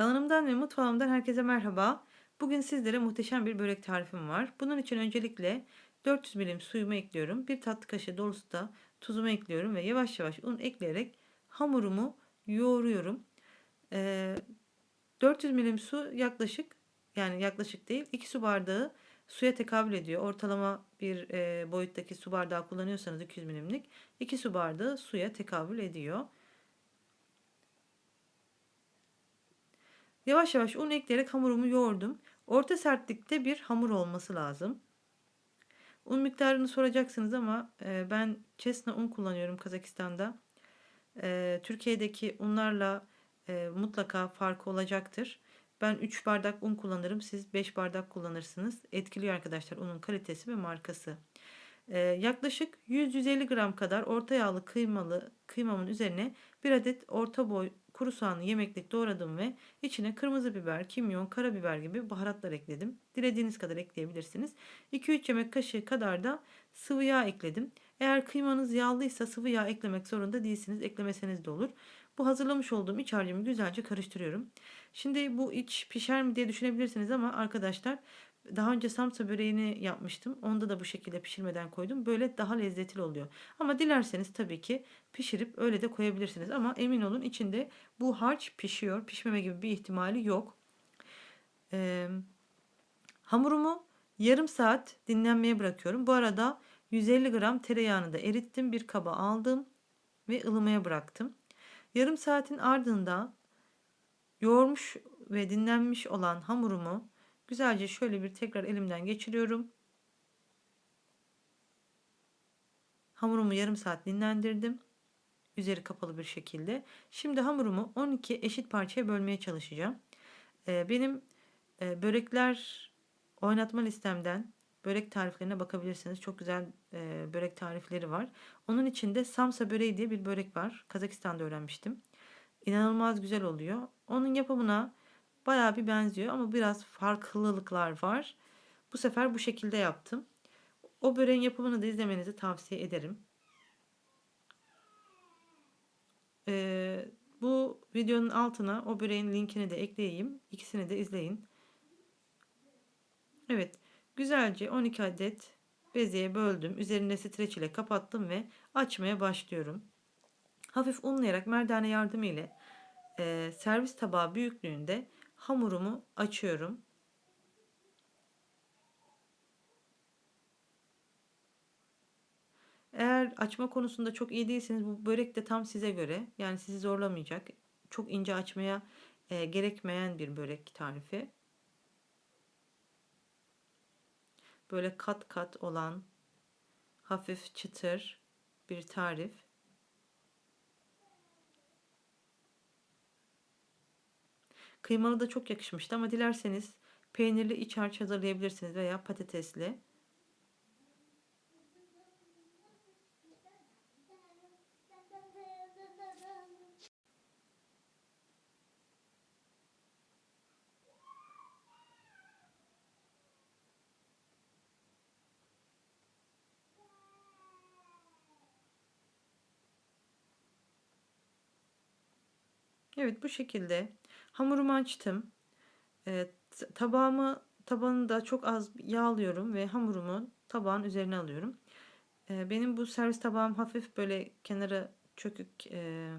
Kanalımdan ve mutfağımdan herkese merhaba. Bugün sizlere muhteşem bir börek tarifim var. Bunun için öncelikle 400 milim suyumu ekliyorum. Bir tatlı kaşığı dolusu da tuzumu ekliyorum ve yavaş yavaş un ekleyerek hamurumu yoğuruyorum. Ee, 400 milim su yaklaşık yani yaklaşık değil 2 su bardağı suya tekabül ediyor. Ortalama bir e, boyuttaki su bardağı kullanıyorsanız 200 milimlik 2 su bardağı suya tekabül ediyor. Yavaş yavaş un ekleyerek hamurumu yoğurdum. Orta sertlikte bir hamur olması lazım. Un miktarını soracaksınız ama e, ben Cesna un kullanıyorum Kazakistan'da. E, Türkiye'deki unlarla e, mutlaka farkı olacaktır. Ben 3 bardak un kullanırım. Siz 5 bardak kullanırsınız. Etkiliyor arkadaşlar unun kalitesi ve markası. E, yaklaşık 100-150 gram kadar orta yağlı kıymalı kıymamın üzerine bir adet orta boy kuru soğanı yemeklik doğradım ve içine kırmızı biber, kimyon, karabiber gibi baharatlar ekledim. Dilediğiniz kadar ekleyebilirsiniz. 2-3 yemek kaşığı kadar da sıvı yağ ekledim. Eğer kıymanız yağlıysa sıvı yağ eklemek zorunda değilsiniz. Eklemeseniz de olur. Bu hazırlamış olduğum iç harcımı güzelce karıştırıyorum. Şimdi bu iç pişer mi diye düşünebilirsiniz ama arkadaşlar daha önce samsa böreğini yapmıştım. Onda da bu şekilde pişirmeden koydum. Böyle daha lezzetli oluyor. Ama dilerseniz tabii ki pişirip öyle de koyabilirsiniz. Ama emin olun içinde bu harç pişiyor. Pişmeme gibi bir ihtimali yok. Ee, hamurumu yarım saat dinlenmeye bırakıyorum. Bu arada 150 gram tereyağını da erittim. Bir kaba aldım ve ılımaya bıraktım. Yarım saatin ardından yoğurmuş ve dinlenmiş olan hamurumu Güzelce şöyle bir tekrar elimden geçiriyorum. Hamurumu yarım saat dinlendirdim. Üzeri kapalı bir şekilde. Şimdi hamurumu 12 eşit parçaya bölmeye çalışacağım. Ee, benim e, börekler oynatma listemden börek tariflerine bakabilirsiniz. Çok güzel e, börek tarifleri var. Onun içinde samsa böreği diye bir börek var. Kazakistan'da öğrenmiştim. İnanılmaz güzel oluyor. Onun yapımına Bayağı bir benziyor ama biraz farklılıklar var. Bu sefer bu şekilde yaptım. O böreğin yapımını da izlemenizi tavsiye ederim. Ee, bu videonun altına o böreğin linkini de ekleyeyim. İkisini de izleyin. Evet. Güzelce 12 adet bezeye böldüm. Üzerine streç ile kapattım ve açmaya başlıyorum. Hafif unlayarak merdane yardımı ile e, servis tabağı büyüklüğünde hamurumu açıyorum. Eğer açma konusunda çok iyi değilseniz bu börek de tam size göre. Yani sizi zorlamayacak. Çok ince açmaya e, gerekmeyen bir börek tarifi. Böyle kat kat olan hafif çıtır bir tarif. Kıymalı da çok yakışmıştı ama dilerseniz peynirli iç harç hazırlayabilirsiniz veya patatesli. Evet bu şekilde Hamurumu açtım. E, tabağımı tabanında çok az yağlıyorum ve hamurumu tabağın üzerine alıyorum. E, benim bu servis tabağım hafif böyle kenara çökük e,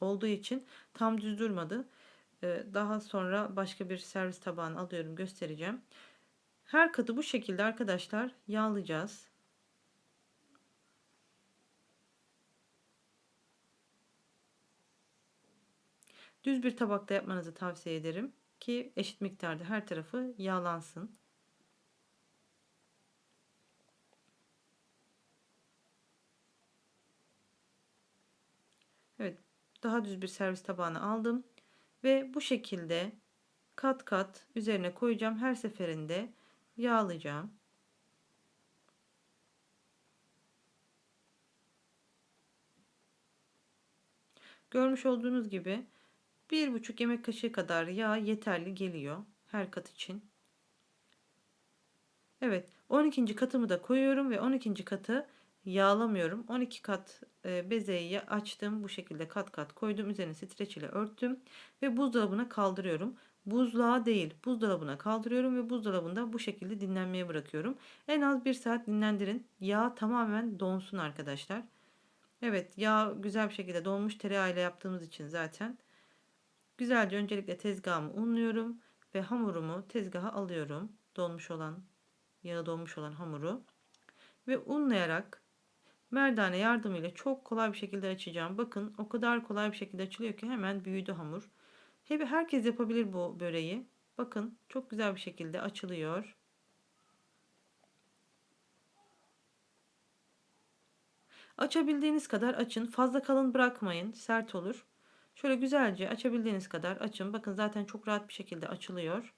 olduğu için tam düz durmadı. E, daha sonra başka bir servis tabağını alıyorum göstereceğim. Her katı bu şekilde arkadaşlar yağlayacağız. Düz bir tabakta yapmanızı tavsiye ederim ki eşit miktarda her tarafı yağlansın. Evet, daha düz bir servis tabağına aldım ve bu şekilde kat kat üzerine koyacağım. Her seferinde yağlayacağım. Görmüş olduğunuz gibi bir buçuk yemek kaşığı kadar yağ yeterli geliyor her kat için. Evet 12. katımı da koyuyorum ve 12. katı yağlamıyorum. 12 kat e, bezeyi açtım. Bu şekilde kat kat koydum. Üzerine streç ile örttüm. Ve buzdolabına kaldırıyorum. Buzluğa değil buzdolabına kaldırıyorum ve buzdolabında bu şekilde dinlenmeye bırakıyorum. En az 1 saat dinlendirin. Yağ tamamen donsun arkadaşlar. Evet yağ güzel bir şekilde donmuş tereyağı ile yaptığımız için zaten. Güzelce öncelikle tezgahımı unluyorum ve hamurumu tezgaha alıyorum. Donmuş olan yağı donmuş olan hamuru ve unlayarak merdane yardımıyla çok kolay bir şekilde açacağım. Bakın o kadar kolay bir şekilde açılıyor ki hemen büyüdü hamur. Hep herkes yapabilir bu böreği. Bakın çok güzel bir şekilde açılıyor. Açabildiğiniz kadar açın. Fazla kalın bırakmayın. Sert olur. Şöyle güzelce açabildiğiniz kadar açın. Bakın zaten çok rahat bir şekilde açılıyor.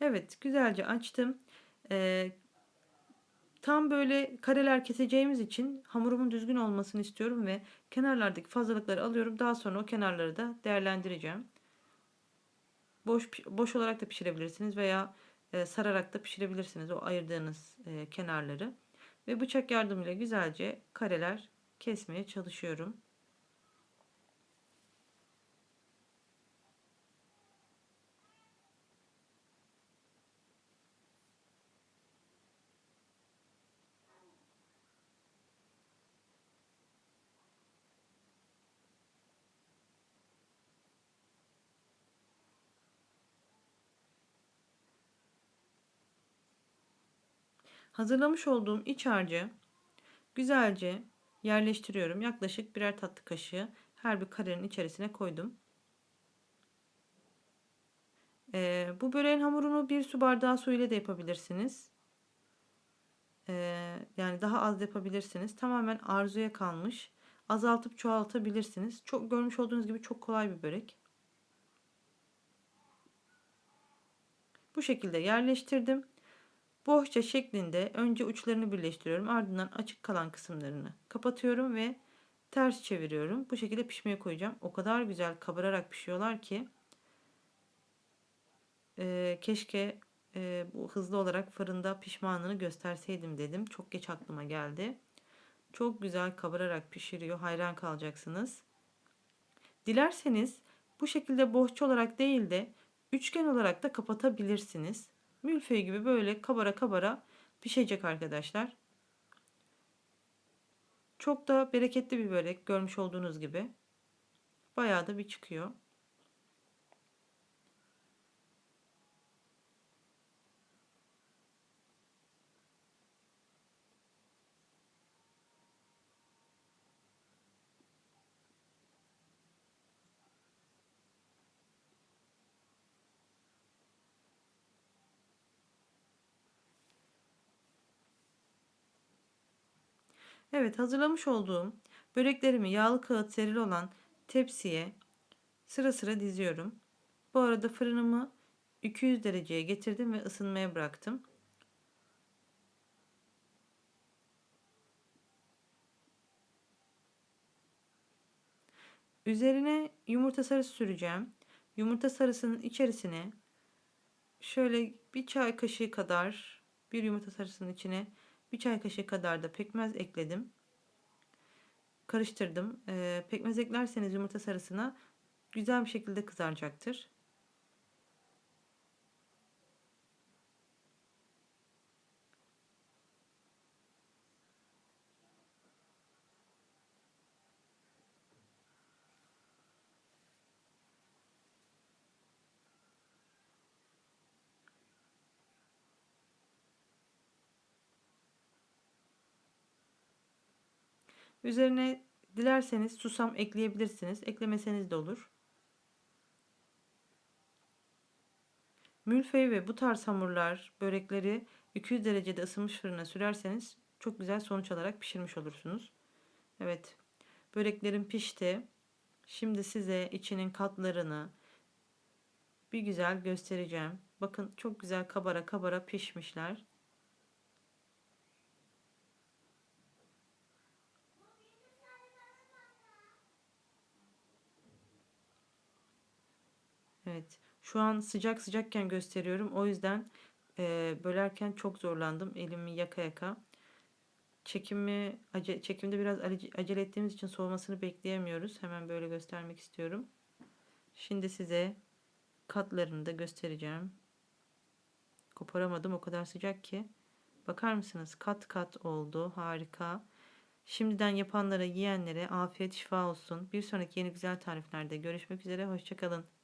Evet, güzelce açtım. Ee, tam böyle kareler keseceğimiz için hamurumun düzgün olmasını istiyorum ve kenarlardaki fazlalıkları alıyorum. Daha sonra o kenarları da değerlendireceğim. Boş boş olarak da pişirebilirsiniz veya e, sararak da pişirebilirsiniz o ayırdığınız e, kenarları. Ve bıçak yardımıyla güzelce kareler kesmeye çalışıyorum. Hazırlamış olduğum iç harcı güzelce yerleştiriyorum. Yaklaşık birer tatlı kaşığı her bir karenin içerisine koydum. Ee, bu böreğin hamurunu bir su bardağı su ile de yapabilirsiniz. Ee, yani daha az yapabilirsiniz. Tamamen arzuya kalmış. Azaltıp çoğaltabilirsiniz. Çok görmüş olduğunuz gibi çok kolay bir börek. Bu şekilde yerleştirdim. Bohça şeklinde önce uçlarını birleştiriyorum. Ardından açık kalan kısımlarını kapatıyorum ve ters çeviriyorum. Bu şekilde pişmeye koyacağım. O kadar güzel kabararak pişiyorlar ki e, keşke e, bu hızlı olarak fırında pişmanlığını gösterseydim dedim. Çok geç aklıma geldi. Çok güzel kabararak pişiriyor. Hayran kalacaksınız. Dilerseniz bu şekilde bohça olarak değil de üçgen olarak da kapatabilirsiniz. Mülföy gibi böyle kabara kabara pişecek arkadaşlar. Çok da bereketli bir börek görmüş olduğunuz gibi. Bayağı da bir çıkıyor. Evet hazırlamış olduğum böreklerimi yağlı kağıt serili olan tepsiye sıra sıra diziyorum. Bu arada fırınımı 200 dereceye getirdim ve ısınmaya bıraktım. Üzerine yumurta sarısı süreceğim. Yumurta sarısının içerisine şöyle bir çay kaşığı kadar bir yumurta sarısının içine bir çay kaşığı kadar da pekmez ekledim. Karıştırdım. Ee, pekmez eklerseniz yumurta sarısına güzel bir şekilde kızaracaktır. Üzerine dilerseniz susam ekleyebilirsiniz. Eklemeseniz de olur. Mülföy ve bu tarz hamurlar, börekleri 200 derecede ısınmış fırına sürerseniz çok güzel sonuç alarak pişirmiş olursunuz. Evet. Böreklerim pişti. Şimdi size içinin katlarını bir güzel göstereceğim. Bakın çok güzel kabara kabara pişmişler. Evet. Şu an sıcak sıcakken gösteriyorum. O yüzden e, bölerken çok zorlandım. Elimi yaka yaka. Çekimi, ace, çekimde biraz ace- acele ettiğimiz için soğumasını bekleyemiyoruz. Hemen böyle göstermek istiyorum. Şimdi size katlarını da göstereceğim. Koparamadım o kadar sıcak ki. Bakar mısınız? Kat kat oldu. Harika. Şimdiden yapanlara, yiyenlere afiyet şifa olsun. Bir sonraki yeni güzel tariflerde görüşmek üzere. Hoşçakalın.